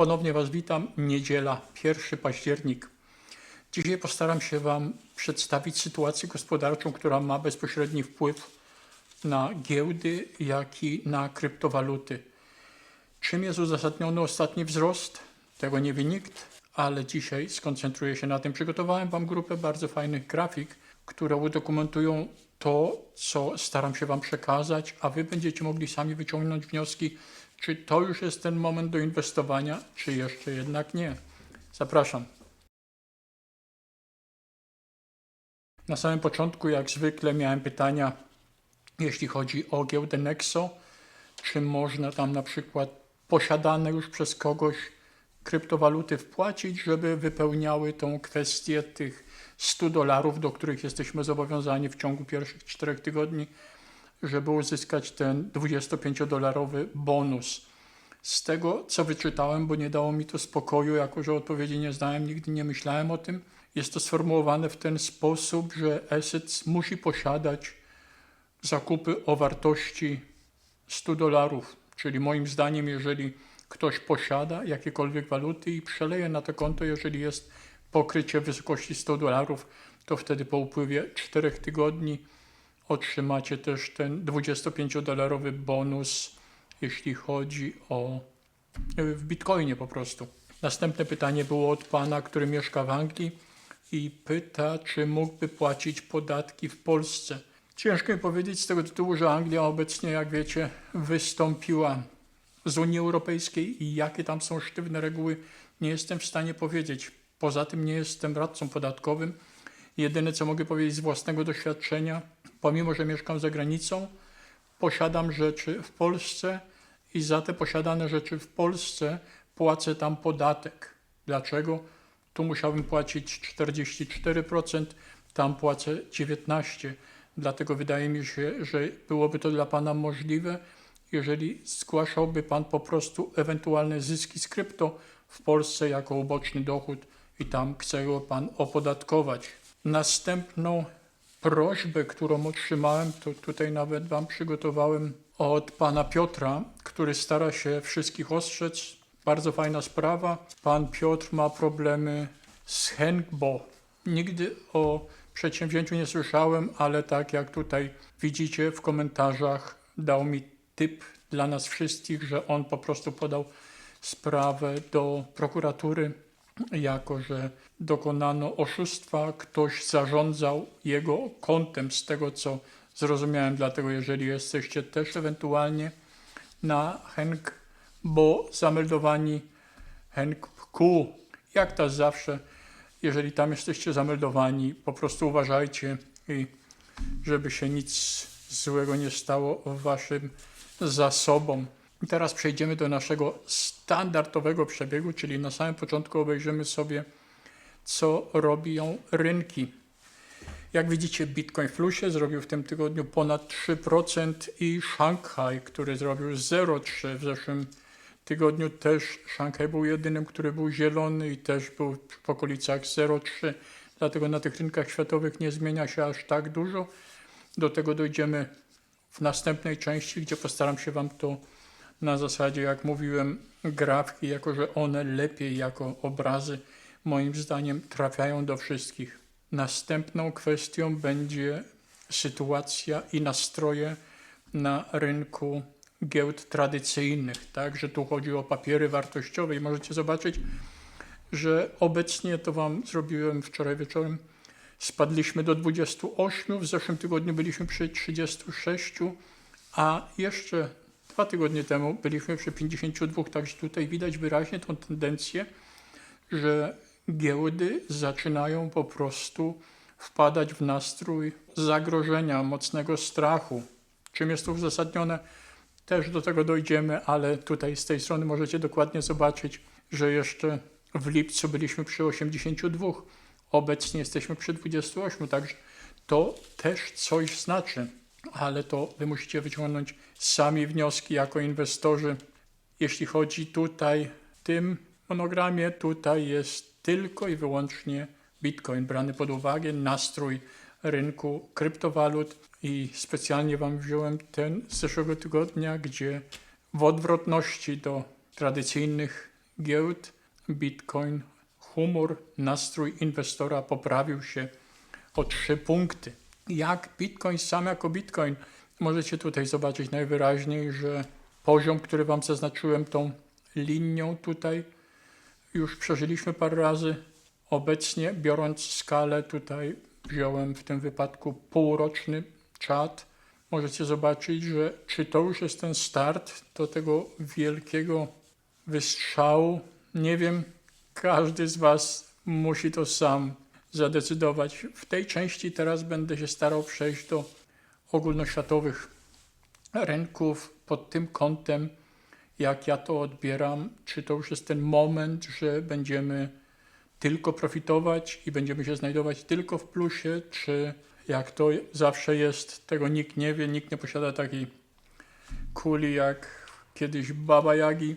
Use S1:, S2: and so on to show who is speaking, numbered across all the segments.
S1: Ponownie Was witam. Niedziela, 1 październik. Dzisiaj postaram się Wam przedstawić sytuację gospodarczą, która ma bezpośredni wpływ na giełdy, jak i na kryptowaluty. Czym jest uzasadniony ostatni wzrost? Tego nie wie nikt, ale dzisiaj skoncentruję się na tym. Przygotowałem Wam grupę bardzo fajnych grafik, które udokumentują to, co staram się Wam przekazać, a Wy będziecie mogli sami wyciągnąć wnioski, czy to już jest ten moment do inwestowania, czy jeszcze jednak nie. Zapraszam. Na samym początku, jak zwykle, miałem pytania, jeśli chodzi o giełdę Nexo, czy można tam na przykład posiadane już przez kogoś kryptowaluty wpłacić, żeby wypełniały tą kwestię tych 100 dolarów, do których jesteśmy zobowiązani w ciągu pierwszych czterech tygodni, żeby uzyskać ten 25-dolarowy bonus. Z tego, co wyczytałem, bo nie dało mi to spokoju, jako że odpowiedzi nie znałem, nigdy nie myślałem o tym, jest to sformułowane w ten sposób, że Assets musi posiadać zakupy o wartości 100 dolarów. Czyli moim zdaniem, jeżeli ktoś posiada jakiekolwiek waluty i przeleje na to konto, jeżeli jest pokrycie w wysokości 100 dolarów, to wtedy po upływie 4 tygodni otrzymacie też ten 25-dolarowy bonus, jeśli chodzi o w bitcoinie po prostu. Następne pytanie było od pana, który mieszka w Anglii i pyta, czy mógłby płacić podatki w Polsce. Ciężko mi powiedzieć z tego tytułu, że Anglia obecnie, jak wiecie, wystąpiła z Unii Europejskiej i jakie tam są sztywne reguły, nie jestem w stanie powiedzieć. Poza tym nie jestem radcą podatkowym. Jedyne, co mogę powiedzieć z własnego doświadczenia, pomimo, że mieszkam za granicą, posiadam rzeczy w Polsce i za te posiadane rzeczy w Polsce płacę tam podatek. Dlaczego? Tu musiałbym płacić 44%, tam płacę 19%. Dlatego wydaje mi się, że byłoby to dla Pana możliwe, jeżeli zgłaszałby Pan po prostu ewentualne zyski z krypto w Polsce jako uboczny dochód i tam chce go Pan opodatkować. Następną prośbę, którą otrzymałem, to tutaj nawet Wam przygotowałem od Pana Piotra, który stara się wszystkich ostrzec. Bardzo fajna sprawa. Pan Piotr ma problemy z Henkbo. Nigdy o przedsięwzięciu nie słyszałem, ale tak jak tutaj widzicie w komentarzach, dał mi typ dla nas wszystkich, że on po prostu podał sprawę do prokuratury, jako że dokonano oszustwa, ktoś zarządzał jego kontem, z tego co zrozumiałem. Dlatego, jeżeli jesteście też ewentualnie na Henk, bo zameldowani Henk Q, jak to zawsze, jeżeli tam jesteście zameldowani, po prostu uważajcie i żeby się nic złego nie stało waszym zasobom. Teraz przejdziemy do naszego standardowego przebiegu, czyli na samym początku obejrzymy sobie, co robią rynki. Jak widzicie, Bitcoin w plusie zrobił w tym tygodniu ponad 3% i Szanghaj, który zrobił 0,3% w zeszłym tygodniu też Szanghaj był jedynym, który był zielony i też był w okolicach 0,3. Dlatego na tych rynkach światowych nie zmienia się aż tak dużo. Do tego dojdziemy w następnej części, gdzie postaram się Wam to na zasadzie, jak mówiłem, grafiki, jako że one lepiej jako obrazy, moim zdaniem, trafiają do wszystkich. Następną kwestią będzie sytuacja i nastroje na rynku giełd tradycyjnych, tak, że tu chodzi o papiery wartościowe i możecie zobaczyć, że obecnie to Wam zrobiłem wczoraj wieczorem, spadliśmy do 28, w zeszłym tygodniu byliśmy przy 36, a jeszcze dwa tygodnie temu byliśmy przy 52, także tutaj widać wyraźnie tą tendencję, że giełdy zaczynają po prostu wpadać w nastrój zagrożenia, mocnego strachu. Czym jest to uzasadnione? Też do tego dojdziemy, ale tutaj z tej strony możecie dokładnie zobaczyć, że jeszcze w lipcu byliśmy przy 82, obecnie jesteśmy przy 28, także to też coś znaczy, ale to wy musicie wyciągnąć sami wnioski jako inwestorzy. Jeśli chodzi tutaj w tym monogramie, tutaj jest tylko i wyłącznie Bitcoin brany pod uwagę, nastrój rynku kryptowalut i specjalnie Wam wziąłem ten z zeszłego tygodnia, gdzie w odwrotności do tradycyjnych giełd Bitcoin, humor, nastrój inwestora poprawił się o 3 punkty. Jak Bitcoin sam jako Bitcoin, możecie tutaj zobaczyć najwyraźniej, że poziom, który Wam zaznaczyłem tą linią tutaj, już przeżyliśmy parę razy. Obecnie, biorąc skalę, tutaj wziąłem w tym wypadku półroczny czat. Możecie zobaczyć, że czy to już jest ten start do tego wielkiego wystrzału. Nie wiem, każdy z Was musi to sam zadecydować. W tej części teraz będę się starał przejść do ogólnoświatowych rynków pod tym kątem, jak ja to odbieram. Czy to już jest ten moment, że będziemy tylko profitować i będziemy się znajdować tylko w plusie, czy jak to zawsze jest, tego nikt nie wie, nikt nie posiada takiej kuli jak kiedyś Baba Jagi.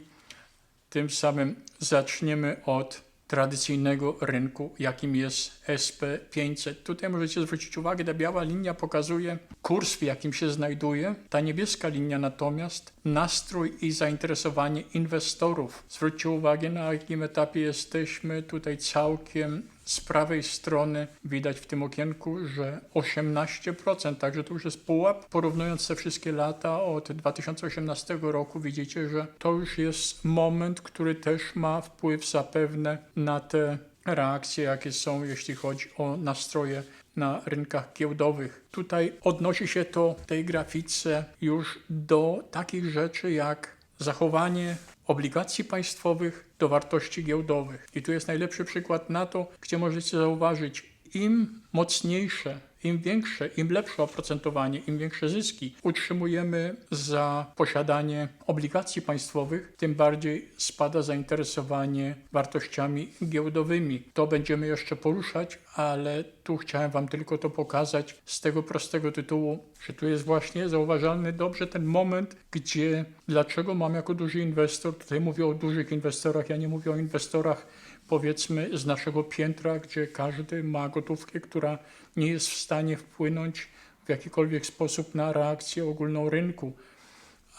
S1: Tym samym zaczniemy od tradycyjnego rynku, jakim jest SP500. Tutaj możecie zwrócić uwagę, ta biała linia pokazuje kurs, w jakim się znajduje. Ta niebieska linia natomiast nastrój i zainteresowanie inwestorów. Zwróćcie uwagę, na jakim etapie jesteśmy. Tutaj całkiem z prawej strony widać w tym okienku, że 18%, także to już jest pułap. Porównując te wszystkie lata od 2018 roku, widzicie, że to już jest moment, który też ma wpływ zapewne na te reakcje, jakie są, jeśli chodzi o nastroje na rynkach giełdowych. Tutaj odnosi się to w tej grafice już do takich rzeczy jak zachowanie obligacji państwowych do wartości giełdowych. I tu jest najlepszy przykład na to, gdzie możecie zauważyć, im mocniejsze, im większe, im lepsze oprocentowanie, im większe zyski utrzymujemy za posiadanie obligacji państwowych, tym bardziej spada zainteresowanie wartościami giełdowymi. To będziemy jeszcze poruszać, ale tu chciałem Wam tylko to pokazać z tego prostego tytułu, że tu jest właśnie zauważalny dobrze ten moment, gdzie dlaczego mam jako duży inwestor, tutaj mówię o dużych inwestorach, ja nie mówię o inwestorach powiedzmy z naszego piętra, gdzie każdy ma gotówkę, która nie jest w stanie wpłynąć w jakikolwiek sposób na reakcję ogólną rynku.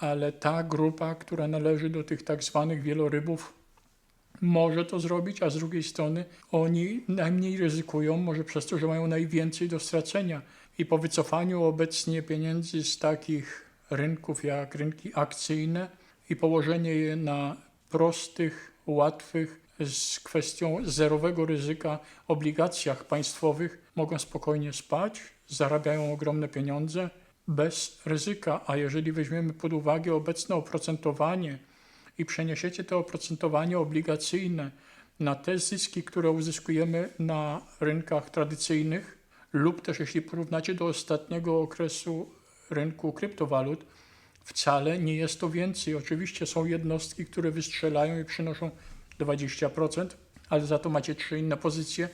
S1: Ale ta grupa, która należy do tych tak zwanych wielorybów, może to zrobić, a z drugiej strony oni najmniej ryzykują, może przez to, że mają najwięcej do stracenia. I po wycofaniu obecnie pieniędzy z takich rynków jak rynki akcyjne i położenie je na prostych, łatwych, z kwestią zerowego ryzyka obligacjach państwowych mogą spokojnie spać, zarabiają ogromne pieniądze bez ryzyka. A jeżeli weźmiemy pod uwagę obecne oprocentowanie i przeniesiecie to oprocentowanie obligacyjne na te zyski, które uzyskujemy na rynkach tradycyjnych, lub też jeśli porównacie do ostatniego okresu rynku kryptowalut, wcale nie jest to więcej. Oczywiście są jednostki, które wystrzelają i przynoszą 20%, ale za to macie trzy inne pozycje,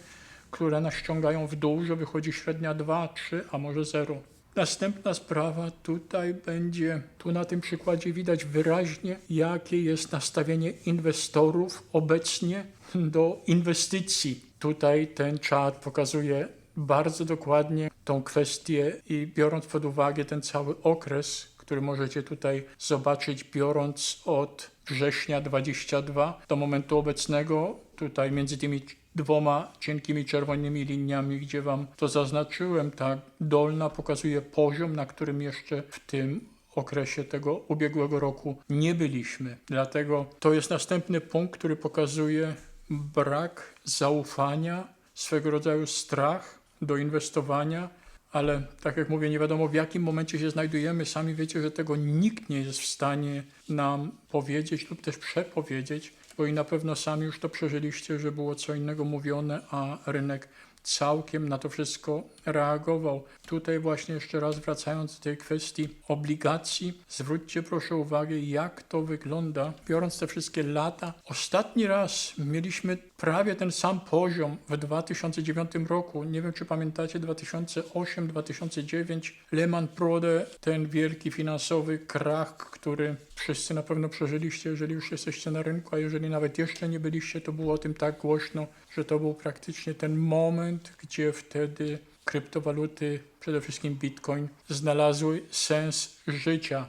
S1: które nas ściągają w dół, że wychodzi średnia 2, 3, a może 0. Następna sprawa tutaj będzie, tu na tym przykładzie widać wyraźnie, jakie jest nastawienie inwestorów obecnie do inwestycji. Tutaj ten czat pokazuje bardzo dokładnie tą kwestię i biorąc pod uwagę ten cały okres, który możecie tutaj zobaczyć, biorąc od września 22 do momentu obecnego, tutaj między tymi dwoma cienkimi czerwonymi liniami, gdzie Wam to zaznaczyłem, ta dolna pokazuje poziom, na którym jeszcze w tym okresie tego ubiegłego roku nie byliśmy. Dlatego to jest następny punkt, który pokazuje brak zaufania, swego rodzaju strach do inwestowania ale tak jak mówię, nie wiadomo w jakim momencie się znajdujemy. Sami wiecie, że tego nikt nie jest w stanie nam powiedzieć lub też przepowiedzieć, bo i na pewno sami już to przeżyliście, że było co innego mówione, a rynek całkiem na to wszystko reagował. Tutaj właśnie jeszcze raz wracając do tej kwestii obligacji, zwróćcie proszę uwagę, jak to wygląda, biorąc te wszystkie lata. Ostatni raz mieliśmy prawie ten sam poziom w 2009 roku. Nie wiem, czy pamiętacie 2008-2009 Lehman Brothers, ten wielki finansowy krach, który wszyscy na pewno przeżyliście, jeżeli już jesteście na rynku, a jeżeli nawet jeszcze nie byliście, to było o tym tak głośno, że to był praktycznie ten moment, gdzie wtedy kryptowaluty, przede wszystkim Bitcoin, znalazły sens życia.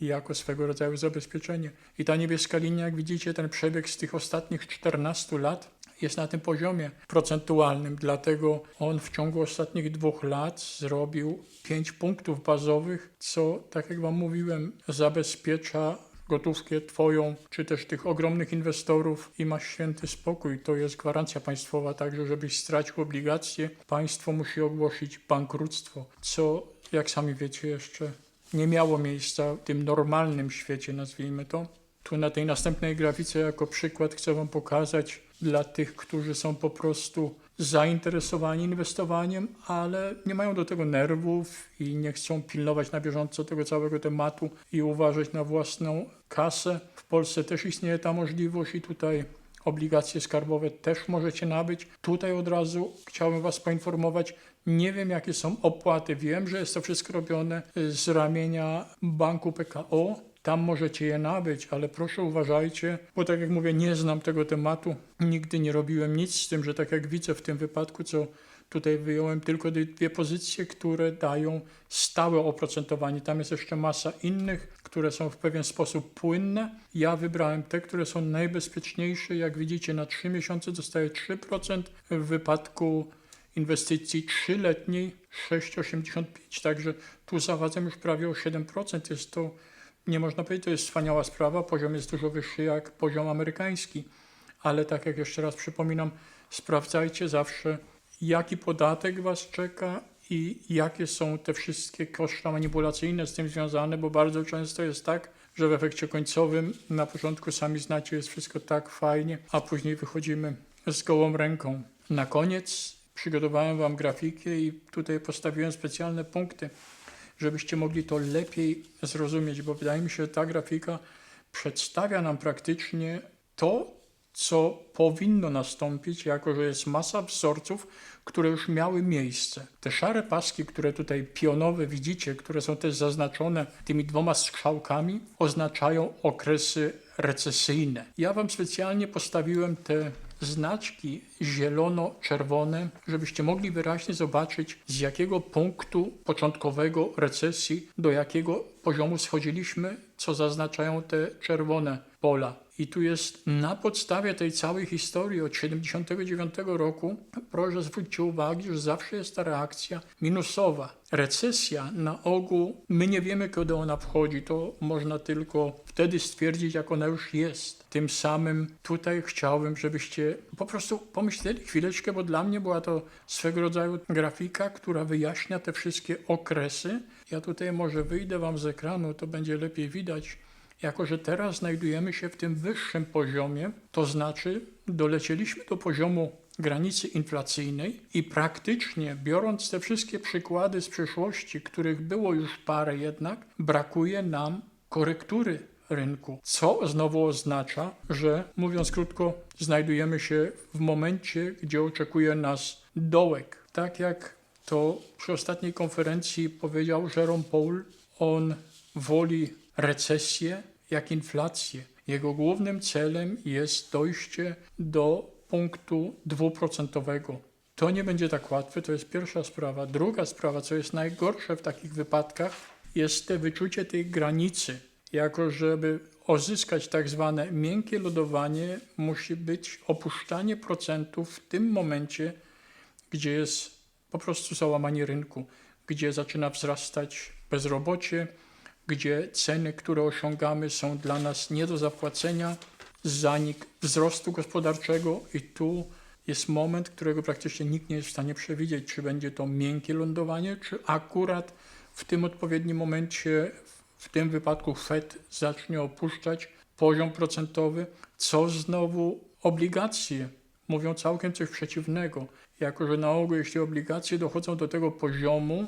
S1: jako swego rodzaju zabezpieczenie. I ta niebieska linia, jak widzicie, ten przebieg z tych ostatnich 14 lat jest na tym poziomie procentualnym, dlatego on w ciągu ostatnich dwóch lat zrobił 5 punktów bazowych, co, tak jak Wam mówiłem, zabezpiecza gotówkę Twoją, czy też tych ogromnych inwestorów i masz święty spokój. To jest gwarancja państwowa, także żebyś stracił obligacje, państwo musi ogłosić bankructwo, co, jak sami wiecie, jeszcze nie miało miejsca w tym normalnym świecie, nazwijmy to. Tu na tej następnej grafice jako przykład chcę Wam pokazać dla tych, którzy są po prostu zainteresowani inwestowaniem, ale nie mają do tego nerwów i nie chcą pilnować na bieżąco tego całego tematu i uważać na własną kasę. W Polsce też istnieje ta możliwość i tutaj obligacje skarbowe też możecie nabyć. Tutaj od razu chciałbym Was poinformować, nie wiem jakie są opłaty. Wiem, że jest to wszystko robione z ramienia banku PKO. Tam możecie je nabyć, ale proszę uważajcie, bo tak jak mówię, nie znam tego tematu. Nigdy nie robiłem nic z tym, że tak jak widzę w tym wypadku, co tutaj wyjąłem tylko dwie pozycje, które dają stałe oprocentowanie. Tam jest jeszcze masa innych, które są w pewien sposób płynne. Ja wybrałem te, które są najbezpieczniejsze. Jak widzicie, na 3 miesiące dostaję 3%. W wypadku inwestycji trzyletniej 6,85. Także tu zawadzam już prawie o 7%. Jest to, nie można powiedzieć, to jest wspaniała sprawa. Poziom jest dużo wyższy jak poziom amerykański. Ale tak jak jeszcze raz przypominam, sprawdzajcie zawsze, jaki podatek Was czeka i jakie są te wszystkie koszty manipulacyjne z tym związane, bo bardzo często jest tak, że w efekcie końcowym na początku sami znacie, jest wszystko tak fajnie, a później wychodzimy z gołą ręką. Na koniec przygotowałem Wam grafikę i tutaj postawiłem specjalne punkty, żebyście mogli to lepiej zrozumieć, bo wydaje mi się, że ta grafika przedstawia nam praktycznie to, co powinno nastąpić, jako że jest masa wzorców, które już miały miejsce. Te szare paski, które tutaj pionowe widzicie, które są też zaznaczone tymi dwoma strzałkami, oznaczają okresy recesyjne. Ja Wam specjalnie postawiłem te znaczki zielono-czerwone, żebyście mogli wyraźnie zobaczyć, z jakiego punktu początkowego recesji do jakiego poziomu schodziliśmy, co zaznaczają te czerwone pola. I tu jest na podstawie tej całej historii od 79 roku, proszę zwróćcie uwagę, że zawsze jest ta reakcja minusowa. Recesja na ogół, my nie wiemy, kiedy ona wchodzi, to można tylko wtedy stwierdzić, jak ona już jest. Tym samym tutaj chciałbym, żebyście po prostu pomyśleli chwileczkę, bo dla mnie była to swego rodzaju grafika, która wyjaśnia te wszystkie okresy. Ja tutaj może wyjdę Wam z ekranu, to będzie lepiej widać. Jako, że teraz znajdujemy się w tym wyższym poziomie, to znaczy dolecieliśmy do poziomu granicy inflacyjnej i praktycznie biorąc te wszystkie przykłady z przeszłości, których było już parę jednak, brakuje nam korektury rynku, co znowu oznacza, że mówiąc krótko, znajdujemy się w momencie, gdzie oczekuje nas dołek. Tak jak to przy ostatniej konferencji powiedział Jerome Powell, on woli recesję jak inflację. Jego głównym celem jest dojście do punktu dwuprocentowego. To nie będzie tak łatwe, to jest pierwsza sprawa. Druga sprawa, co jest najgorsze w takich wypadkach, jest te wyczucie tej granicy. Jako żeby uzyskać tak zwane miękkie lodowanie, musi być opuszczanie procentów w tym momencie, gdzie jest po prostu załamanie rynku, gdzie zaczyna wzrastać bezrobocie, gdzie ceny, które osiągamy, są dla nas nie do zapłacenia, zanik wzrostu gospodarczego i tu jest moment, którego praktycznie nikt nie jest w stanie przewidzieć, czy będzie to miękkie lądowanie, czy akurat w tym odpowiednim momencie, w tym wypadku Fed zacznie opuszczać poziom procentowy, co znowu obligacje mówią całkiem coś przeciwnego. Jako, że na ogół jeśli obligacje dochodzą do tego poziomu,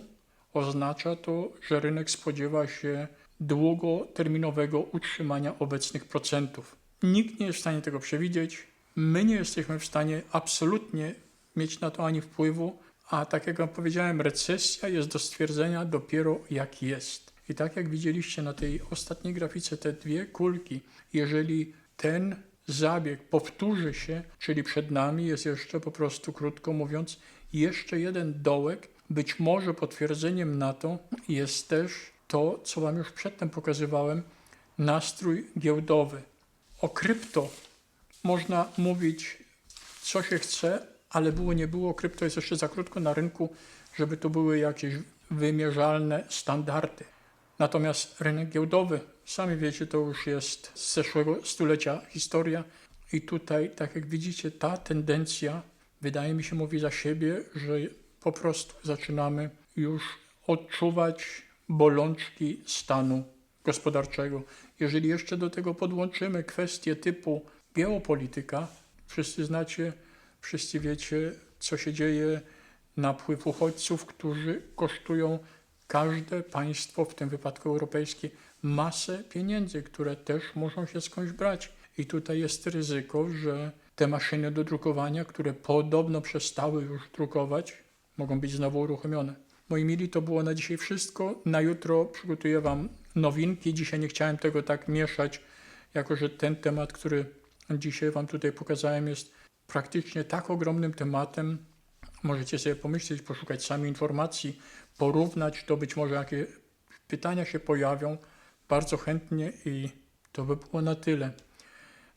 S1: oznacza to, że rynek spodziewa się długoterminowego utrzymania obecnych procentów. Nikt nie jest w stanie tego przewidzieć. My nie jesteśmy w stanie absolutnie mieć na to ani wpływu, a tak jak wam powiedziałem, recesja jest do stwierdzenia dopiero jak jest. I tak jak widzieliście na tej ostatniej grafice, te dwie kulki, jeżeli ten zabieg powtórzy się, czyli przed nami jest jeszcze po prostu, krótko mówiąc, jeszcze jeden dołek, być może potwierdzeniem na to jest też to, co Wam już przedtem pokazywałem, nastrój giełdowy. O krypto można mówić, co się chce, ale było nie było. Krypto jest jeszcze za krótko na rynku, żeby to były jakieś wymierzalne standardy. Natomiast rynek giełdowy, sami wiecie, to już jest z zeszłego stulecia historia. I tutaj, tak jak widzicie, ta tendencja, wydaje mi się, mówi za siebie, że po prostu zaczynamy już odczuwać bolączki stanu gospodarczego. Jeżeli jeszcze do tego podłączymy kwestie typu geopolityka, wszyscy znacie, wszyscy wiecie, co się dzieje, napływ uchodźców, którzy kosztują każde państwo, w tym wypadku europejskie, masę pieniędzy, które też muszą się skądś brać. I tutaj jest ryzyko, że te maszyny do drukowania, które podobno przestały już drukować, mogą być znowu uruchomione. Moi mili, to było na dzisiaj wszystko. Na jutro przygotuję Wam nowinki. Dzisiaj nie chciałem tego tak mieszać, jako że ten temat, który dzisiaj Wam tutaj pokazałem, jest praktycznie tak ogromnym tematem. Możecie sobie pomyśleć, poszukać sami informacji, porównać to, być może jakie pytania się pojawią. Bardzo chętnie i to by było na tyle.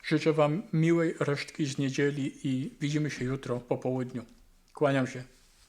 S1: Życzę Wam miłej resztki z niedzieli i widzimy się jutro po południu. Kłaniam się.